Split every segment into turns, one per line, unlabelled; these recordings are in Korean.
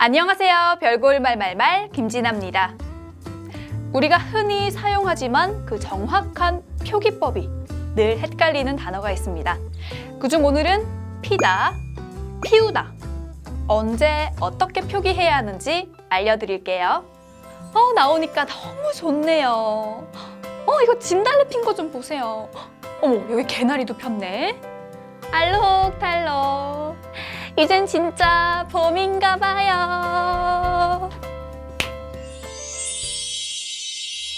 안녕하세요. 별골 말말말 김진아입니다. 우리가 흔히 사용하지만 그 정확한 표기법이 늘 헷갈리는 단어가 있습니다. 그중 오늘은 피다, 피우다. 언제 어떻게 표기해야 하는지 알려드릴게요. 어, 나오니까 너무 좋네요. 어, 이거 진달래 핀 거 좀 보세요. 어머, 여기 개나리도 폈네. 알록달록. 이젠 진짜 봄인가 봐요.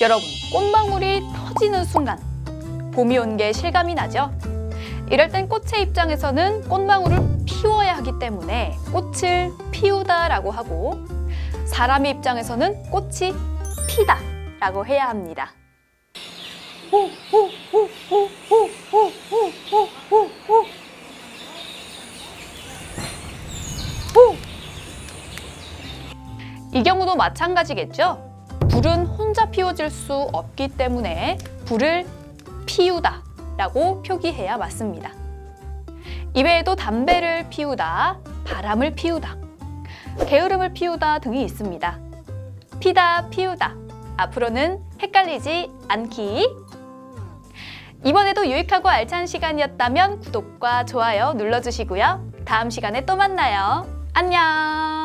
여러분, 꽃망울이 터지는 순간 봄이 온 게 실감이 나죠? 이럴 땐 꽃의 입장에서는 꽃망울을 피워야 하기 때문에 꽃을 피우다라고 하고 사람의 입장에서는 꽃이 피다라고 해야 합니다. 이 경우도 마찬가지겠죠? 불은 혼자 피워질 수 없기 때문에 불을 피우다 라고 표기해야 맞습니다. 이외에도 담배를 피우다, 바람을 피우다, 게으름을 피우다 등이 있습니다. 피다, 피우다. 앞으로는 헷갈리지 않기. 이번에도 유익하고 알찬 시간이었다면 구독과 좋아요 눌러주시고요. 다음 시간에 또 만나요. 안녕!